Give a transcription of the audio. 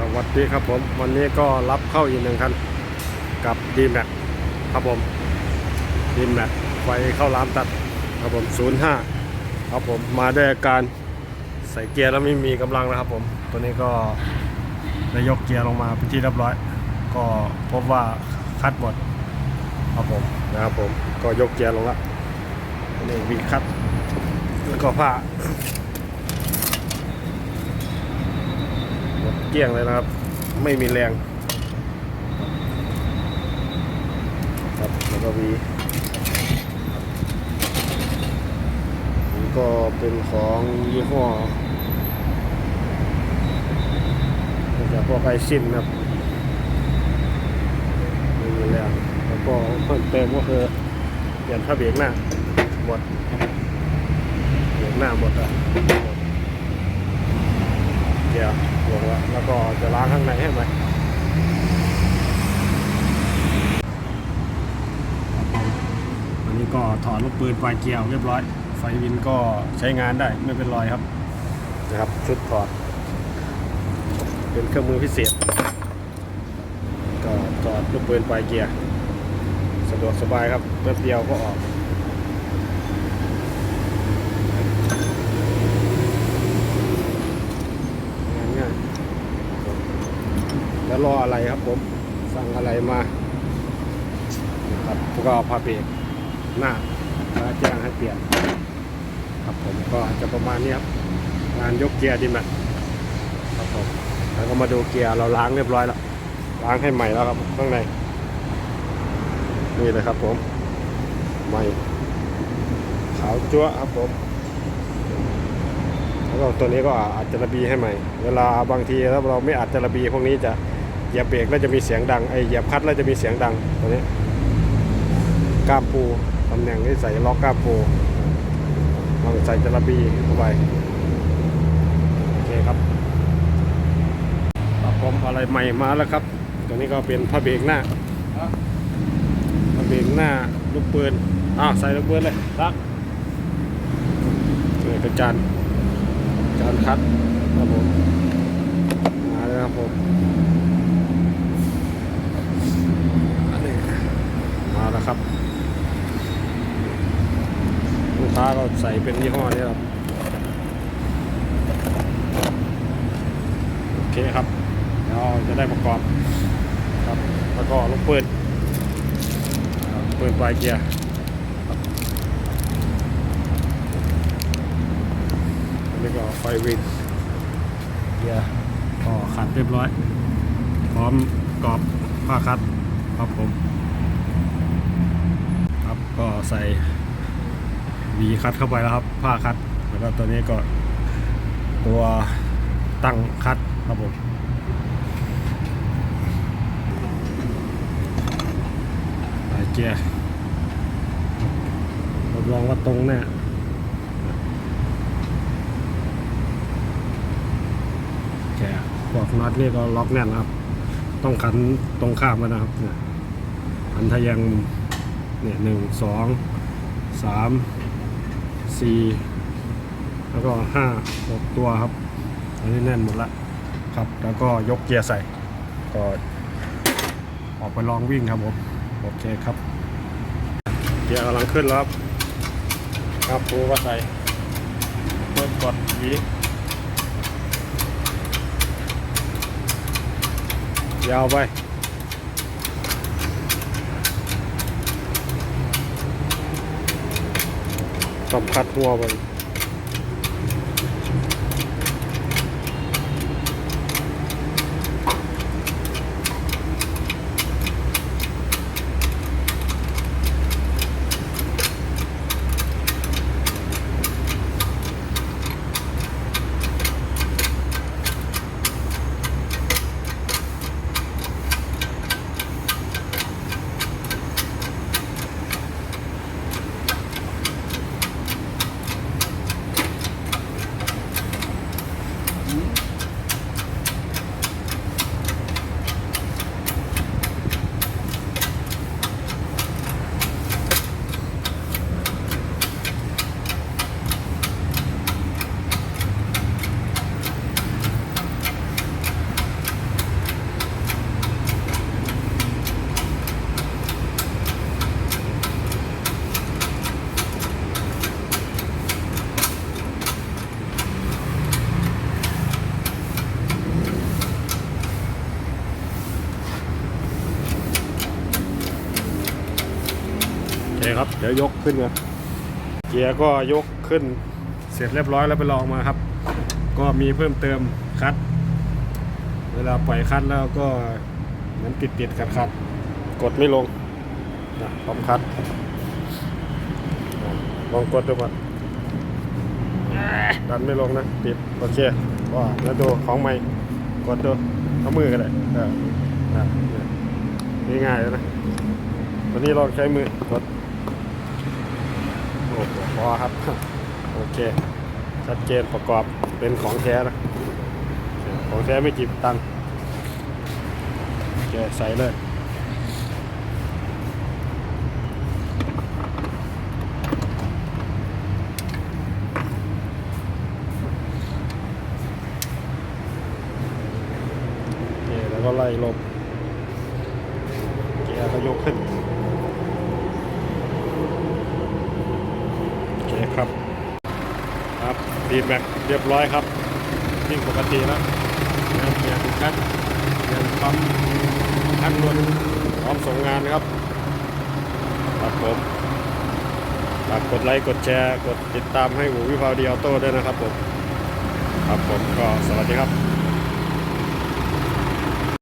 สวัสดีครับผม วันนี้ก็รับเข้าอีกหนึ่งคันกับ d m a x ครับผม d m a x ไฟเข้าร้านตัดครับผม 05 ครับผมมาได้อาการใส่เกียร์แล้วไม่มีกำลังนะครับผม ตัวนี้ก็ได้ยกเกียร์ลงมาเป็นที่เรียบร้อย ก็พบว่าคัดหมดครับผมนะครับผมก็ยกเกียร์ลงละนี่วีคัดแล้วก็ผ้า หมด เกลี้ยงเลยนะครับ ไม่มีแรงครับแล้วก็วีนี่ก็เป็นของยี่ห้อมาจากพวกไอซินนะครับไม่มีแรงแล้วก็เพิ่มเติมก็คือเปลี่ยนผ้าเบรกหน้าหมดเบรกหน้าหมดอะ เกียร์ลงแล้วแล้วก็จะล้างข้างในให้ไหมอันนี้ก็ถอดลูกปืนปลายเกียร์ออกเรียบร้อย ไฟวินก็ใช้งานได้ไม่เป็นรอยครับนะครับชุดถอด เป็นเครื่องมือพิเศษ ก็ถอดลูกปืนปลายเกียร์สะดวกสบายครับแป๊บเดียวก็ออก งานง่าย แล้วรออะไรครับผมสั่งอะไรมาครับก็พาเบรกหน้าแล้วแจ้งให้เปลี่ยน ครับผมก็จะประมาณนี้ครับงานยกเกียร์ดินนะครับผมแล้วก็มาดูเกียร์เราล้างเรียบร้อยแล้วล้างให้ใหม่แล้วครับข้างในนี่เลยครับผมใหม่ขาวจั๊วครับผมแล้วก็ตัวนี้ก็อัดจะระบีให้ใหม่ เวลาบางทีถ้าเราไม่อัดจะระบีพวกนี้จะ เหยียบเบรกแล้วจะมีเสียงดังไอเหยียบคัดแล้วจะมีเสียงดังตัวนี้กล้ามปูตำแหน่งที่ใส่ล็อกกล้ามปูลองใส่จระบีเข้าไปโอเคครับครับผมอะไรใหม่มาแล้วครับ ตัวนี้ก็เป็นผ้าเบรกหน้าผ้าเบรกหน้าลูกปืนอ้าวใส่ลูกปืนเลยรักนี่เป็นจานจานคัดครับผมมาแล้วครับผมอันนี้มาแล้วครับลูกค้าก็ ใส่เป็นยี่ห้อนี้ครับ โอเคครับเดี๋ยวจะได้ประกอบครับ แล้วก็ลูกปืนปืนปลายเกียร์ครับอันนี้ก็ไฟวินเกียร์ก็ขัดเรียบร้อย พร้อมกรอบผ้าคัดครับผม ครับก็ใส่ วีคัดเข้าไปแล้วครับ ผ้าคัดแล้วก็ตัวนี้ก็ตัวตั้งคัดครับผมใส่เกียร์รับรองว่าตรงแน่แกะพวกน็อตนี่ก็ล็อกแน่นครับ ต้องขันตรงข้ามกันนะครับเนี่ยขันทะแยงเนี่ยหนึ่งสองสาม สี่แล้วก็ห้าหกตัวครับอันนี้แน่นหมดละครับ แล้วก็ยกเกียร์ใส่ ก็ออกไปลองวิ่งครับผม โอเคครับ เกียร์กำลังขึ้นแล้ว ครับครับปูก็ใส่เพิ่มกดวียาวไป สัมผัสหัวไป เคครับ เดี๋ยวยกขึ้นก่อนเกียร์ก็ยกขึ้น เสร็จเรียบร้อยแล้วไปลองมาครับ ก็มีเพิ่มเติมคัด เวลาปล่อยคัดแล้วก็เหมันติดติดขัดขัดกดไม่ลงนะพร้อมคัดลองกดดูก่อนดันไม่ลงนะติดโอเคว่าแล้วดูของใหม่กดดูเอามือกันเลยเออง่ายๆเลยนะวันนี้ลองใช้มือกด พอครับ โอเค ชัดเจนประกอบเป็นของแท้นะของแท้ไม่จีบตังค์โอเคใส่เลยโอเคแล้วก็ไล่ลมเกียร์ก็ยกขึ้น โอเครับครับดีแม็กเรียบร้อยครับวิ่งปกติแล้วงานเกียร์ติดคัดงานปั๊มคันรวนพร้อมส่งงานนะครับครับผมฝากกดไลค์กดแชร์ กดติดตามให้หูวิภาวดีออโต้ด้วยนะครับผมครับผมก็สวัสดีครับ